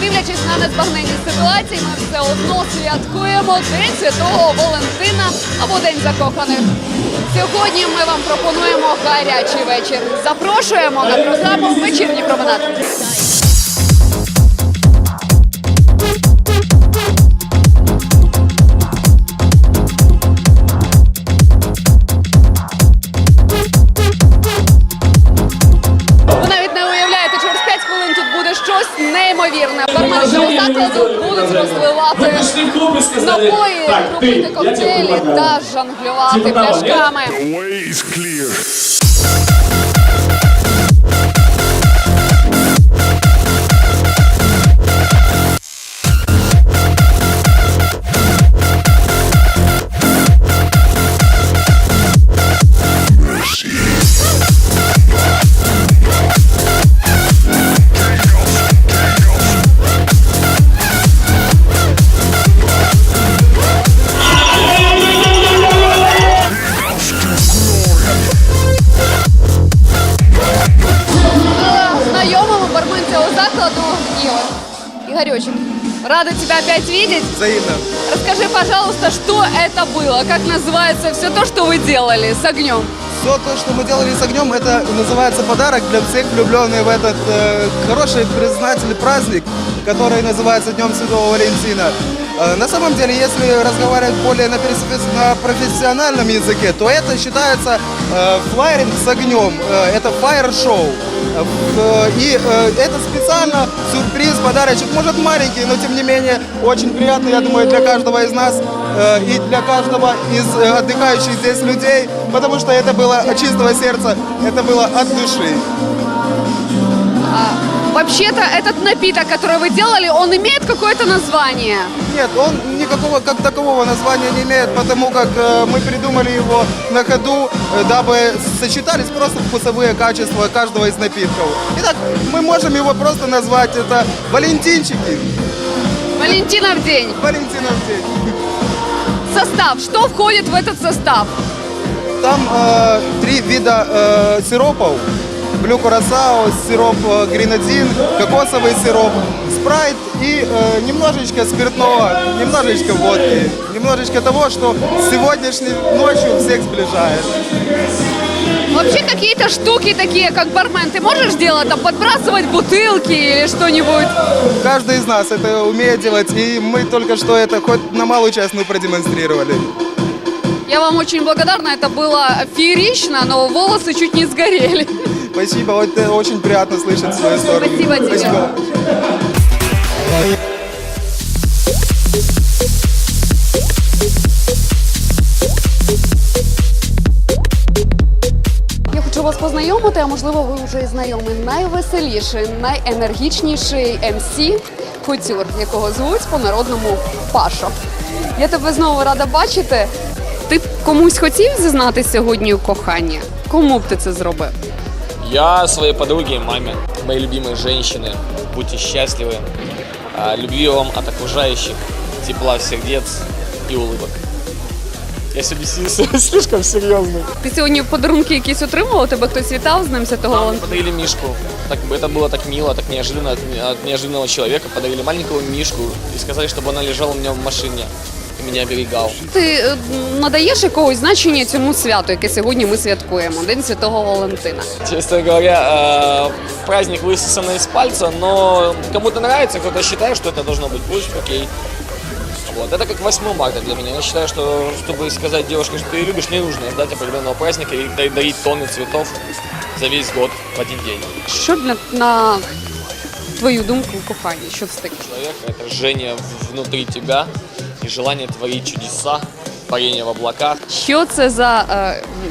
дивлячись на незбагненні ситуації, ми все одно святкуємо День Святого Валентина або День закоханих. Сьогодні ми вам пропонуємо гарячий вечір. Запрошуємо на програму вечірній променад. неймовірне. Барменському закладу будуть розвивати напої, робити коктейлі та жонглювати пляшками. Взаимно. Расскажи, пожалуйста, что это было? Как называется все то, что вы делали с огнем? Все то, что мы делали с огнем, это называется подарок для всех влюбленных в этот э, хороший признательный праздник, который называется Днем Святого Валентина. Э, на самом деле, если разговаривать более на, профессиональном языке, то это считается э, флайринг с огнем. Э, это фаер-шоу. Э, И э, это специально сюрприз, подарочек, может маленький, но тем не менее очень приятный, я думаю, для каждого из нас э, и для каждого из отдыхающих здесь людей, потому что это было от чистого сердца, это было от души. Вообще-то этот напиток, который вы делали, он имеет какое-то название. Нет, он никакого как такового названия не имеет, потому как э, мы придумали его на ходу, э, дабы сочетались просто вкусовые качества каждого из напитков. Итак, мы можем его просто назвать это Валентинчики. Валентинов день. Валентинов день. Состав. Что входит в этот состав? Там э, три вида э, сиропов. Блю Курасао, сироп э, гренадин, кокосовый сироп, спрайт и э, немножечко спиртного, немножечко водки, немножечко того, что сегодняшней ночью всех сближает. Вообще какие-то штуки такие, как бармен, ты можешь делать, там, подбрасывать бутылки или что-нибудь? Каждый из нас это умеет делать, и мы только что это хоть на малую часть мы продемонстрировали. Я вам очень благодарна, это было феерично, но волосы чуть не сгорели. Спасибо, вот, э, очень приятно слышать свою сторону. Спасибо тебе. Я хочу вас познайомити, а можливо, ви вже і знайомі. Найвеселіший, найенергічніший МС Кутюр, якого звуть по-народному Пашо. Я тебе знову рада бачити. Ти б комусь хотів зізнати сьогодні у коханні? Кому б ти це зробив? Я своей подруге и маме, моей любимой женщины. Будьте счастливы. А, Любви вам от окружающих, тепла в сердец и улыбок. Я сегодня си- слишком серьезный. Ти сьогодні подарунки якісь отримував? Тебе хтось вітав з ним святого Нам Валентина? подарили Мишку. Так, это было так мило, так неожиданно от, от неожиданного человека. Подарили маленького Мишку и сказали, чтобы она лежала у меня в машине и меня оберегал. Ти е, надаєш якогось значення цьому святу, яке сьогодні ми святкуємо, День Святого Валентина. Честно говоря, э, праздник высосанный из пальца, но кому-то нравится, кто-то считает, что это должно быть. Пусть, окей. Вот. Это как 8 марта для меня. Я считаю, что чтобы сказать девушке, что ты ее любишь, не нужно ждать определенного праздника и дар- дарить тонны цветов за весь год в один день. Що для на твою думку кохання? Що це таке? Человек — это жжение в- внутри тебя и желание творить чудеса, парение в облаках. Що це за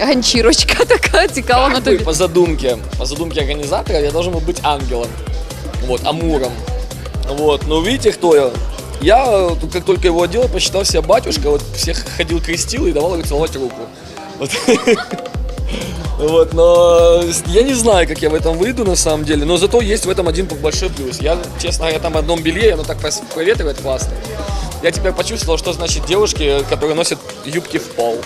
е, ганчірочка така цікава на Как бы тобі? по задумке, по задумке организатора я должен был быть ангелом, вот, амуром. Вот, но видите, кто я? Я, э, тут как только его одел, посчитал себя батюшка, вот всех ходил, крестил и давал целовать руку. Вот. Вот, но я не знаю, как я в этом выйду на самом деле, но зато есть в этом один большой плюс. Я, честно говоря, там в одном белье, оно так прос- проветривает классно. Я теперь почувствовал, что значит девушки, которые носят юбки в пол.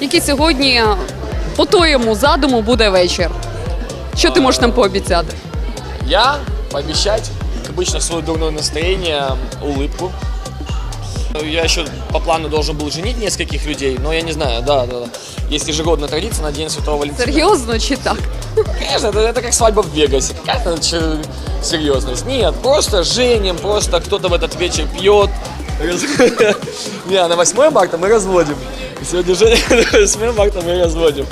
Який сьогодні по твоєму задуму буде вечір? Що ти можеш нам пообіцяти? Я пообещать обычно, свое дурное настроение, улыбку. я еще по плану должен был женить нескольких людей, но я не знаю, да, да, да. Есть ежегодная традиция на День Святого Валентина. Серйозно чи так? Конечно, это, это как свадьба в Вегасе. Как это че- серьезность? Нет, просто женим, просто кто-то в этот вечер пьет. Не, на 8 марта мы разводим. Сегодня Женя, на 8 марта мы разводим.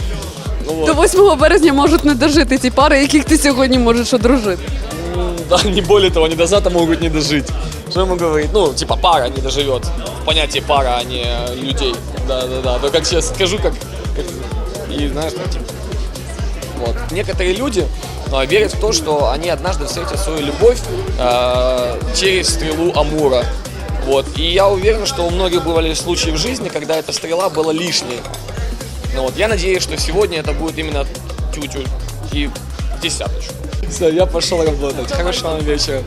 Ну. До 8 березня можуть не дожити ті пари, яких ти сьогодні можеш одружити. Да, не более того, они до завтра могут не дожить. Что ему говорить? Ну, типа пара не доживет. В понятии пара, а не людей. Да, да, да. То как сейчас скажу, как, как- и знаешь, так, типа, вот. Некоторые люди а, верят в то, что они однажды встретят свою любовь э, через стрелу Амура. Вот. И я уверен, что у многих бывали случаи в жизни, когда эта стрела была лишней. Ну вот. Я надеюсь, что сегодня это будет именно тютю и десяточку. Все, я пошел работать. Хорошего вам вечера.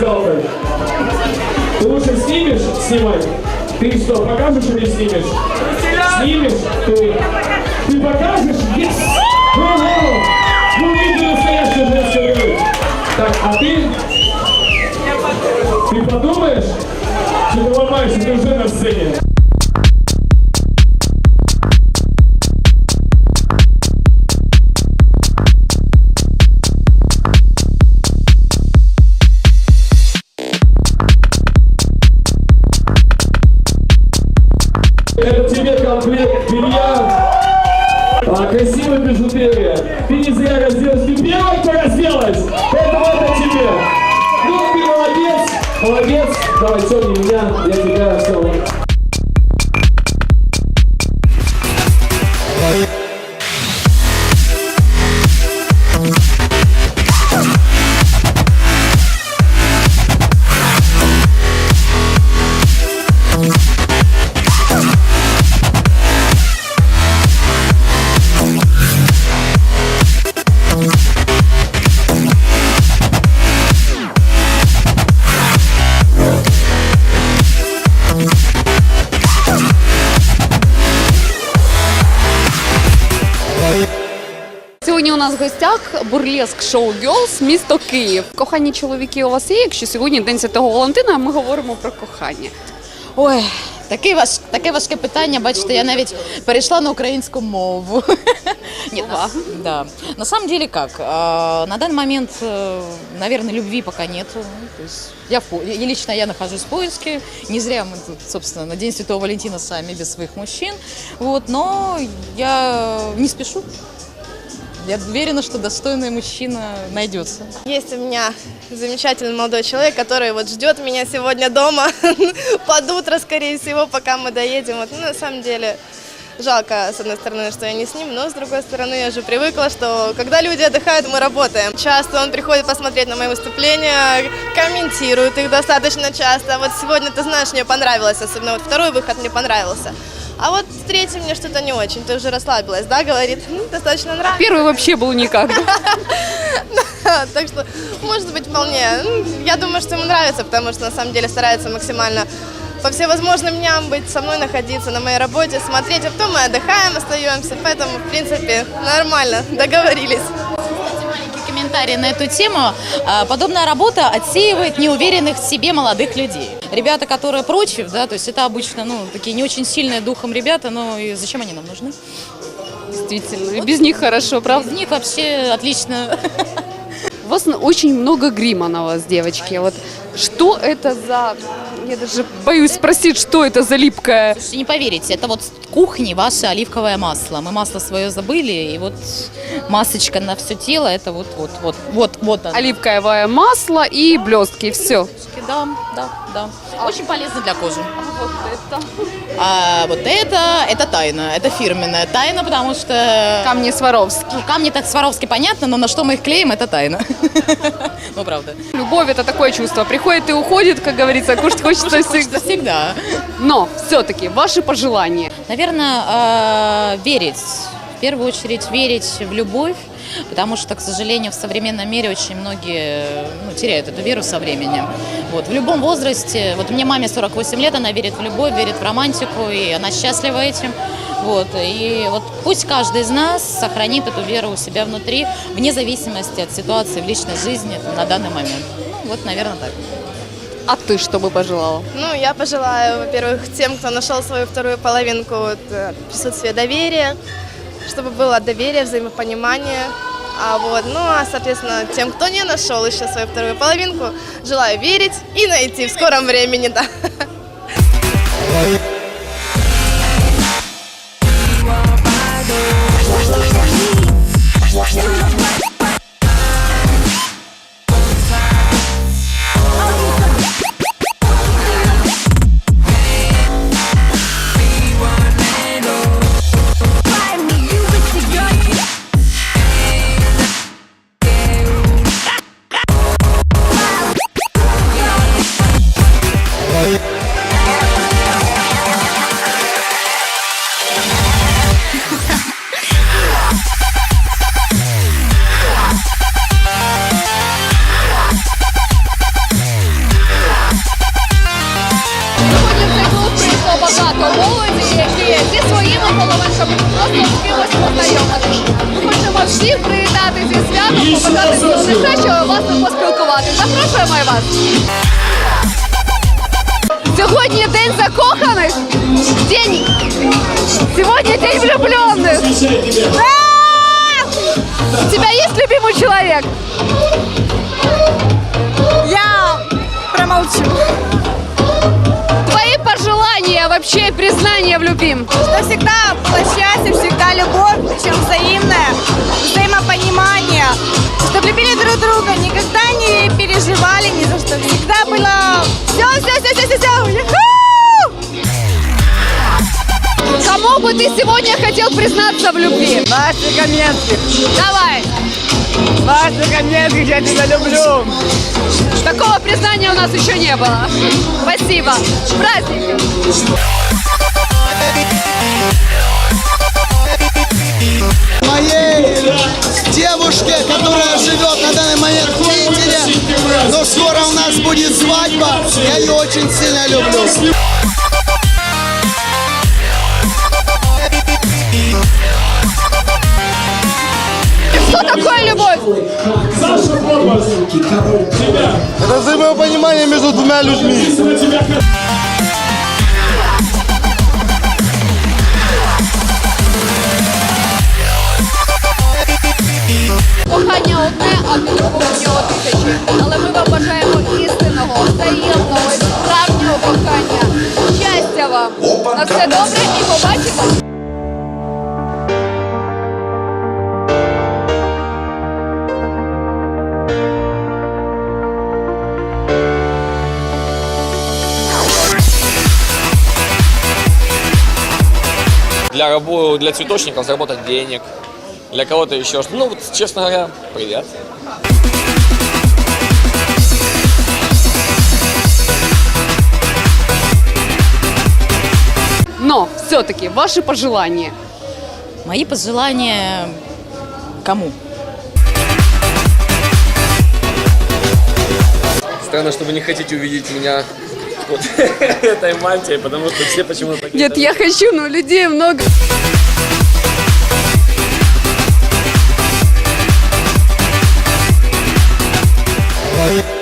Бюстгальтер. Ты лучше снимешь? Снимай. Ты что, покажешь или снимешь? Снимешь? Ты, ты покажешь? Yes! Ого! Мы увидели настоящую женскую. Так, а ты? Ты подумаешь? Молодец. Давай, темни меня. Я тебя все. гостях бурлеск шоу Girls, місто Київ. Кохані чоловіки у вас є, якщо сьогодні День Святого Валентина, а ми говоримо про кохання. Ой, таке, важ, таке важке питання. Бачите, я навіть перейшла на українську мову. Нет, на, да. На самом деле как? А, На данный момент, э, наверное, любви пока нету. Ну, То есть я, в по- я лично я нахожусь в поиске. Не зря мы тут, собственно, на День Святого Валентина сами без своих мужчин. Вот, но я не спешу. Я уверена, что достойный мужчина найдется. Есть у меня замечательный молодой человек, который вот ждет меня сегодня дома под утро, скорее всего, пока мы доедем. Вот, ну, на самом деле, жалко, с одной стороны, что я не с ним, но с другой стороны, я же привыкла, что когда люди отдыхают, мы работаем. Часто он приходит посмотреть на мои выступления, комментирует их достаточно часто. Вот сегодня, ты знаешь, мне понравилось, особенно вот второй выход мне понравился. А вот третий мне что-то не очень. Ты уже расслабилась, да, говорит? «М, достаточно нравится. Перший вообще був нікак. Так что, может быть, вполне. Я думаю, что ему нравится, потому что на самом деле старается максимально по всевозможным дням быть со мной, находиться на моей работе, смотреть, а потом мы отдыхаем, остаемся. Поэтому, в принципе, нормально, договорились. Маленький комментарий на эту тему. А, Подобная работа отсеивает неуверенных в себе молодых людей. Ребята, которые против, да, то есть это обычно, ну, такие не очень сильные духом ребята, но и зачем они нам нужны? Действительно, и без них хорошо, правда? Из них вообще отлично. У вас очень много грима на вас, девочки. Вот Что это за... Я даже боюсь спросить, что это за. Слушайте, не поверите, это вот с кухни ваше оливковое масло. Мы масло свое забыли, и вот масочка на все тело, это вот, вот, вот, вот, вот оно. Оливковое масло и блестки, все. Да, да, да. Очень полезно для кожи. Вот это. А вот это, это тайна, это фирменная тайна, потому что Камни Сваровски. ну, камни так Сваровски понятно, но на что мы их клеим, это тайна. Ну, правда. Любовь это такое чувство. Приходит и уходит, как говорится, кушать хочется всегда. Всегда. Но все-таки ваши пожелания. Наверное, э, верить. В первую очередь верить в любовь, потому что, к сожалению, в современном мире очень многие ну, теряют эту веру со временем. Вот. В любом возрасте, вот мне маме 48 лет, она верит в любовь, верит в романтику, и она счастлива этим. Вот. И вот пусть каждый из нас сохранит эту веру у себя внутри, вне зависимости от ситуации в личной жизни там, на данный момент. Ну, вот, наверное, так. А ты что бы пожелала? Ну, я пожелаю, во-первых, тем, кто нашел свою вторую половинку, вот, э, присутствие доверия, чтобы было доверие, взаимопонимание. А вот, ну, а, соответственно, тем, кто не нашел еще свою вторую половинку, желаю верить и найти в скором времени, да. просто з кимось познайомитись. Ми хочемо всіх привітати зі святом, побажати всього найкращого, власне, поспілкуватися. Запрошуємо і вас. Сьогодні день закоханих. День. Сьогодні день влюбленных. У тебя есть любимый человек? Я промолчу. вообще признание в любви. Что всегда было счастье, всегда любовь, причем взаимная, взаимопонимание. Чтобы любили друг друга, никогда не переживали ни за что. Всегда было все, все, все, все, все, все. Кому бы ты сегодня хотел признаться в любви? Настя Каменских, Давай. Настя Каменских, я тебя люблю. Такого признания у нас еще не было. Спасибо. С праздником. моей девушке, которая живет на данный момент в Питере. Но скоро у нас будет свадьба. Я ее очень сильно люблю. Это взаимопонимание между двумя людьми. Кохання одне, а в нього тисячі. Але ми вам бажаємо істинного, взаємного, і справжнього кохання. Щастя вам! На все добре і побачимо! Для, рабо- для цветочников заработать денег, для кого-то еще что Ну, вот, честно говоря, привет. Но все-таки ваши пожелания. Мои пожелания кому? Странно, что вы не хотите увидеть меня вот этой мантией, потому что все почему-то. Нет, я хочу, но людей много. Ой,